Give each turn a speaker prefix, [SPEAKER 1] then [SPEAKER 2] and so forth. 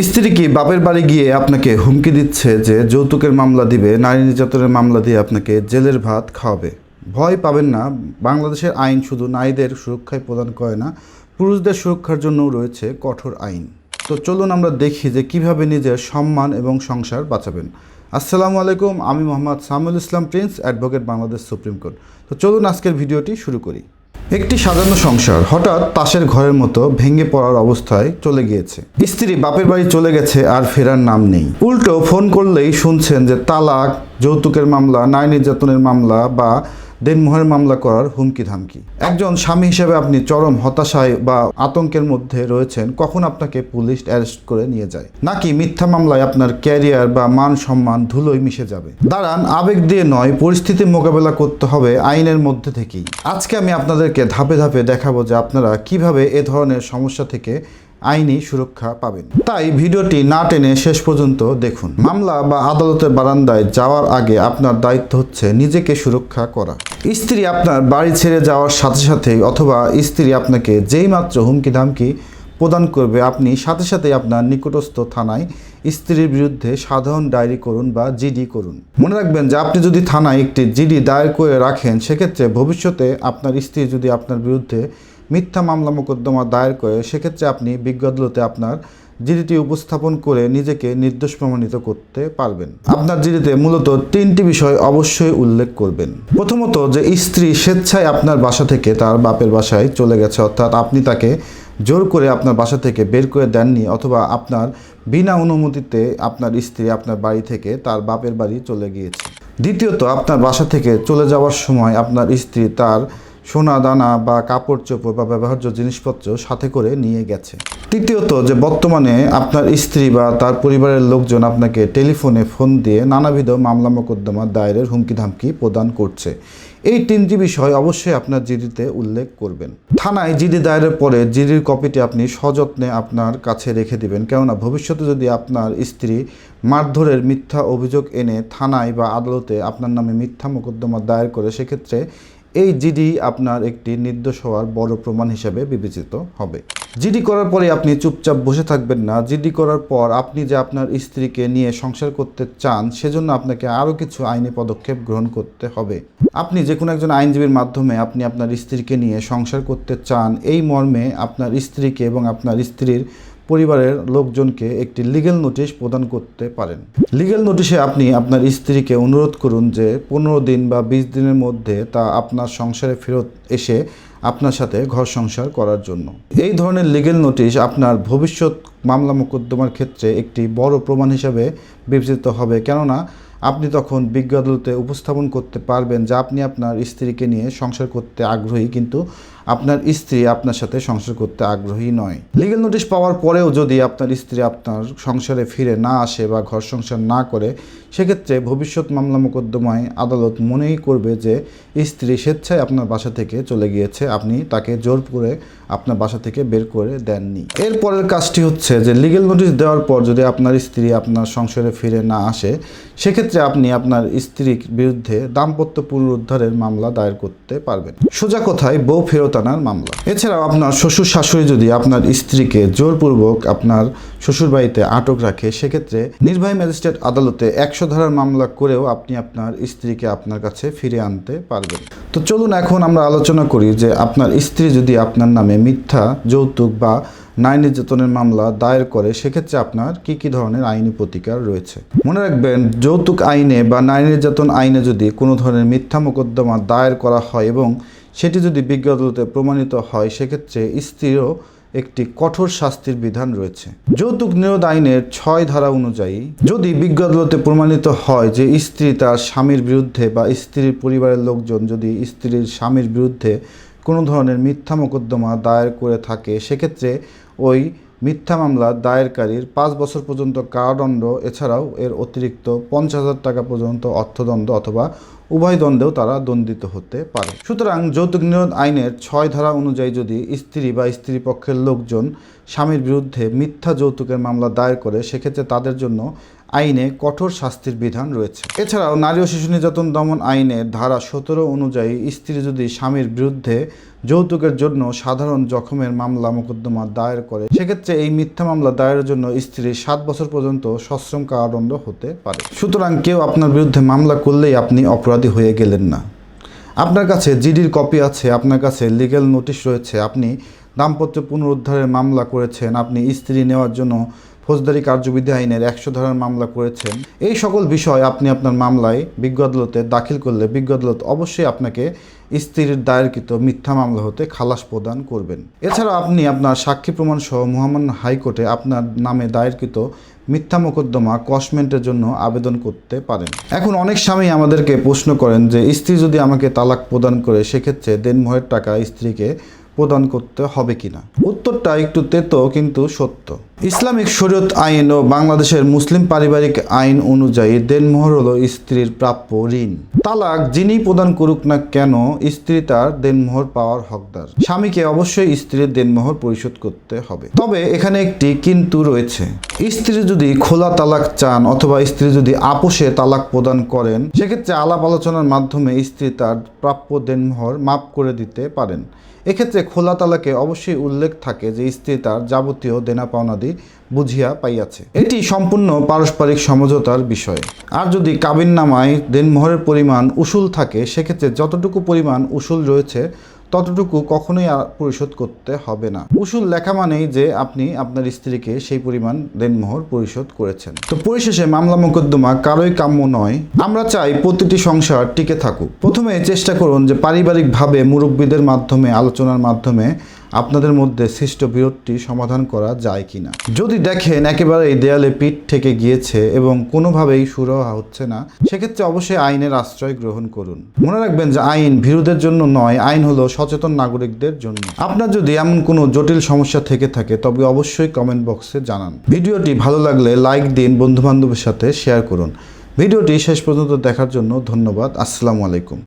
[SPEAKER 1] স্ত্রী কি বাপের বাড়ি গিয়ে আপনাকে হুমকি দিচ্ছে যে যৌতুকের মামলা দিবে, নারী নির্যাতনের মামলা দিয়ে আপনাকে জেলের ভাত খাওয়াবে? ভয় পাবেন না। বাংলাদেশের আইন শুধু নারীদের সুরক্ষায় প্রদান করে না, পুরুষদের সুরক্ষার জন্যও রয়েছে কঠোর আইন। তো চলুন আমরা দেখি যে কীভাবে নিজের সম্মান এবং সংসার বাঁচাবেন। আসসালামু আলাইকুম, আমি Mohammad Samul Islam, prince advocate Bangladesh supreme court. তো চলুন আজকের ভিডিওটি শুরু করি। একটি সাজানো সংসার হঠাৎ তাসের ঘরের মতো ভেঙে পড়ার অবস্থায় চলে গিয়েছে। স্ত্রী বাপের বাড়ি চলে গেছে আর ফেরার নাম নেই। উল্টো ফোন করলেই শুনছেন যে তালাক, যৌতুকের মামলা, নারী নির্যাতনের মামলা বা দেনমোহরের মামলা করার হুমকি ধামকি একজন স্বামী হিসেবে আপনি চরম হতাশায় বা আতঙ্কের মধ্যে রয়েছেন, কখন আপনাকে পুলিশ অ্যারেস্ট করে নিয়ে যায়? নাকি মিথ্যা মামলায় আপনার ক্যারিয়ার বা মান সম্মান ধুলোয় মিশে যাবে? দাঁড়ান, আবেগ দিয়ে নয়, পরিস্থিতি মোকাবেলা করতে হবে আইনের মধ্যে থেকেই। আজকে আমি আপনাদেরকে ধাপে ধাপে দেখাবো যে আপনারা কীভাবে এ ধরনের সমস্যা থেকে আইনি সুরক্ষা পাবেন। তাই ভিডিওটি না টেনে শেষ পর্যন্ত দেখুন। মামলা বা আদালতের বারান্দায় যাওয়ার আগে আপনার দায়িত্ব হচ্ছে নিজেকে সুরক্ষা করা। স্ত্রী আপনার বাড়ি ছেড়ে যাওয়ার সাথে সাথেই অথবা স্ত্রী আপনাকে যেই মাত্র হুমকি ধামকি প্রদান করবে, আপনি সাথে সাথে আপনার নিকটস্থ থানায় স্ত্রীর বিরুদ্ধে সাধারণ ডায়েরি করুন বা জিডি করুন। মনে রাখবেন যে আপনি যদি থানায় একটি জিডি দায়ের করে রাখেন, সেক্ষেত্রে ভবিষ্যতে আপনার স্ত্রী যদি আপনার বিরুদ্ধে মিথ্যা মামলা মোকদ্দমা দায়ের করে সেক্ষেত্রে আপনি বিজ্ঞ আদালতে আপনার জিডিটি উপস্থাপন করে নিজেকে নির্দোষ প্রমাণিত করতে পারবেন। আপনার জিডিতে মূলত তিনটি বিষয় অবশ্যই উল্লেখ করবেন। প্রথমত যে স্ত্রী স্বেচ্ছায় আপনার বাসা থেকে তার বাপের বাসায় চলে গেছে, অর্থাৎ আপনি তাকে জোর করে আপনার বাসা থেকে বের করে দেননি অথবা আপনার বিনা অনুমতিতে আপনার স্ত্রী আপনার বাড়ি থেকে তার বাপের বাড়ি চলে গিয়েছে। দ্বিতীয়ত, আপনার বাসা থেকে চলে যাওয়ার সময় আপনার স্ত্রী তার সোনা, দানা বা কাপড় চোপড় বা ব্যবহার্য জিনিসপত্র সাথে করে নিয়ে গেছে। তৃতীয়ত যে বর্তমানে আপনার স্ত্রী বা তার পরিবারের লোকজন আপনাকে টেলিফোনে ফোন দিয়ে নানাবিধ মামলা মোকদ্দমা দায়েরের হুমকি ধামকি প্রদান করছে। এই তিনটি বিষয় অবশ্যই আপনার জিডিতে উল্লেখ করবেন। থানায় জিডি দায়েরের পরে জিডির কপিটি আপনি সযত্নে আপনার কাছে রেখে দিবেন। কেননা ভবিষ্যতে যদি আপনার স্ত্রী মারধরের মিথ্যা অভিযোগ এনে থানায় বা আদালতে আপনার নামে মিথ্যা মোকদ্দমা দায়ের করে, সেক্ষেত্রে এই জিডি আপনার একটি নির্দোষ হওয়ার বড় প্রমাণ হিসেবে বিবেচিত হবে। জিডি করার পরে আপনি চুপচাপ বসে থাকবেন না। জিডি করার পর আপনি যে আপনার স্ত্রীকে নিয়ে সংসার করতে চান, সেজন্য আপনাকে আরও কিছু আইনি পদক্ষেপ গ্রহণ করতে হবে। আপনি যে কোনো একজন আইনজীবীর মাধ্যমে আপনি আপনার স্ত্রীকে নিয়ে সংসার করতে চান, এই মর্মে আপনার স্ত্রীকে এবং আপনার স্ত্রীর পরিবারের লোকজনকে একটি লিগেল নোটিশ প্রদান করতে পারেন। লিগেল নোটিশে আপনি আপনার স্ত্রীকে অনুরোধ করুন যে পনেরো দিন বা বিশ দিনের মধ্যে তা আপনার সংসারে ফেরত এসে আপনার সাথে ঘর সংসার করার জন্য। এই ধরনের লিগেল নোটিশ আপনার ভবিষ্যৎ মামলা মোকদ্দমার ক্ষেত্রে একটি বড় প্রমাণ হিসাবে বিবেচিত হবে। কেননা, আপনি তখন বিজ্ঞ আদালতে উপস্থাপন করতে পারবেন যে আপনি আপনার স্ত্রীকে নিয়ে সংসার করতে আগ্রহী, কিন্তু আপনার স্ত্রী আপনার সাথে সংসার করতে আগ্রহী নয়। লিগেল নোটিশ পাওয়ার পরেও যদি আপনার স্ত্রী আপনার সংসারে ফিরে না আসে বা ঘর সংসার না করে, সেক্ষেত্রে ভবিষ্যৎ মামলা মোকদ্দমায় আদালত মনেই করবে যে স্ত্রী স্বেচ্ছায় আপনার বাসা থেকে চলে গিয়েছে। আপনি তাকে জোর করে আপনার বাসা থেকে বের করে দেননি। এরপরের কাজটি হচ্ছে যে লিগেল নোটিশ দেওয়ার পর যদি আপনার স্ত্রী আপনার সংসারে ফিরে না আসে, সেক্ষেত্রে আপনি আপনার স্ত্রীর বিরুদ্ধে দাম্পত্য পুনরুদ্ধারের মামলা দায়ের করতে পারবেন। সোজা কথায় বউ ফেরত আনার মামলা। এছাড়াও আপনার শ্বশুর শাশুড়ি যদি আপনার স্ত্রীকে জোরপূর্বক আপনার শ্বশুরবাড়িতে আটক রাখে, সেক্ষেত্রে নির্বাহী ম্যাজিস্ট্রেট আদালতে একশো ধারার মামলা করেও আপনি আপনার স্ত্রীকে আপনার কাছে ফিরে আনতে পারবেন। তো চলুন এখন আমরা আলোচনা করি যে আপনার স্ত্রী যদি আপনার নামে মিথ্যা, যৌতুক বা নারী নির্যাতনের মামলা দায়ের করে, সেক্ষেত্রে আপনার কি কি ধরনের আইনি প্রতিকার রয়েছে? মনে রাখবেন, যৌতুক আইনে বা নারী নির্যাতন আইনে যদি কোনো ধরনের মিথ্যা মোকদ্দমা দায়ের করা হয় এবং সেটি যদি বিজ্ঞ আদালতে প্রমাণিত হয়, সেক্ষেত্রে স্ত্রীরও একটি কঠোর শাস্তির বিধান রয়েছে। যৌতুক নিরোধ আইনের ছয় ধারা অনুযায়ী, যদি বিজ্ঞ আদালতে প্রমাণিত হয় যে স্ত্রী তার স্বামীর বিরুদ্ধে বা স্ত্রীর পরিবারের লোকজন যদি স্ত্রীর স্বামীর বিরুদ্ধে কোনো ধরনের মিথ্যা মোকদ্দমা দায়ের করে থাকে, সেক্ষেত্রে ওই মিথ্যা মামলা দায়েরকারীর পাঁচ বছর পর্যন্ত কারাদণ্ড, এছাড়াও এর অতিরিক্ত পঞ্চাশ হাজার টাকা পর্যন্ত অর্থদণ্ড অথবা উভয় দ্বন্দ্বেও তারা দণ্ডিত হতে পারে। সুতরাং যৌতুক নিয়োগ আইনের ছয় ধারা অনুযায়ী যদি স্ত্রী বা স্ত্রী পক্ষের লোকজন স্বামীর বিরুদ্ধে মিথ্যা যৌতুকের মামলা দায়ের করে, সেক্ষেত্রে তাদের জন্য আইনে কঠোর শাস্তির বিধান রয়েছে। এছাড়াও নারী ও শিশু নির্যাতন দমন আইনের ধারা সতেরো অনুযায়ী স্ত্রী যদি স্বামীর বিরুদ্ধে যৌতুকের জন্য সাধারণ জখমের মামলা মোকদ্দমা দায়ের করে, সেক্ষেত্রে এই মিথ্যা মামলা দায়েরের জন্য স্ত্রীর সাত বছর পর্যন্ত সশ্রম কারাদণ্ড হতে পারে। সুতরাং কেউ আপনার বিরুদ্ধে মামলা করলেই আপনি অপরাধী হয়ে গেলেন না। আপনার কাছে জিডির কপি আছে, আপনার কাছে লিগ্যাল নোটিশ রয়েছে, আপনি দাম্পত্য পুনরুদ্ধারের মামলা করেছেন, আপনি স্ত্রী নেওয়ার জন্য ফৌজদারি কার্যবিধি আইনের একশো ধারার মামলা করেছেন। এই সকল বিষয় আপনি আপনার মামলায় বিজ্ঞ আদালতে দাখিল করলে বিজ্ঞ আদালত অবশ্যই আপনাকে স্ত্রীর দায়েরকৃত মিথ্যা মামলা হতে খালাস প্রদান করবেন। এছাড়া আপনি আপনার সাক্ষী প্রমাণ সহ মহামান্য হাইকোর্টে আপনার নামে দায়েরকৃত মিথ্যা মোকদ্দমা কসমেন্টের জন্য আবেদন করতে পারেন। এখন অনেক স্বামী আমাদেরকে প্রশ্ন করেন যে, স্ত্রী যদি আমাকে তালাক প্রদান করে, সেক্ষেত্রে দেনমোহের টাকা স্ত্রীকে প্রদান করতে হবে কিনা? উত্তরটা একটু তেতো, কিন্তু সত্য। ইসলামিক শরীয়ত আইন ও বাংলাদেশের মুসলিম পারিবারিক আইন অনুযায়ী দেনমোহর হলো স্ত্রীর প্রাপ্য ঋণ। তালাক যিনি প্রদান করুক না কেন, স্ত্রী তার দেনমোহর পাওয়ার হকদার। স্বামীকে অবশ্যই স্ত্রীর দেনমোহর পরিশোধ করতে হবে। তবে এখানে একটি কিন্তু রয়েছে। স্ত্রী যদি খোলা তালাক চান অথবা স্ত্রী যদি আপোষে তালাক প্রদান করেন, সেক্ষেত্রে আলাপ আলোচনার মাধ্যমে স্ত্রী তার প্রাপ্য দেনমোহর মাফ করে দিতে পারেন। এক্ষেত্রে খোলা তালাকে অবশ্যই উল্লেখ থাকে যে স্ত্রী তার যাবতীয় দেনা পাওনাদি বুঝিয়া পাইয়াছে। এটি সম্পূর্ণ পারস্পরিক সমঝোতার বিষয়। আর যদি কাবিন নামায় দেনমোহরের পরিমাণ উসুল থাকে, সেক্ষেত্রে যতটুকু পরিমাণ উসুল রয়েছে ততটুকু কখনোই পরিশোধ করতে হবে না। উসুল লেখা মানেই যে আপনি আপনার স্ত্রীকে সেই পরিমাণ দেনমোহর পরিশোধ করেছেন। তো পরিশেষে মামলা মোকদ্দমা কারোই কাম্য নয়। আমরা চাই প্রতিটি সংসার টিকে থাকুক। প্রথমে চেষ্টা করুন যে পারিবারিকভাবে মুরব্বীদের মাধ্যমে, আলোচনার মাধ্যমে আপনাদের মধ্যে সৃষ্ট বিরোধটি সমাধান করা যায় কিনা? যদি দেখেন একেবারেই দেয়ালে পিঠ থেকে গিয়েছে এবং কোনোভাবেই সুরাহা হচ্ছে না, সেক্ষেত্রে অবশ্যই আইনের আশ্রয় গ্রহণ করুন। মনে রাখবেন যে আইন ভীরুদের জন্য নয়, আইন হলো সচেতন নাগরিকদের জন্য। আপনার যদি এমন কোনো জটিল সমস্যা থেকে থাকে, তবে অবশ্যই কমেন্ট বক্সে জানান। ভিডিওটি ভালো লাগলে লাইক দিন, বন্ধুবান্ধবের সাথে শেয়ার করুন। ভিডিওটি শেষ পর্যন্ত দেখার জন্য ধন্যবাদ। আসসালামু আলাইকুম।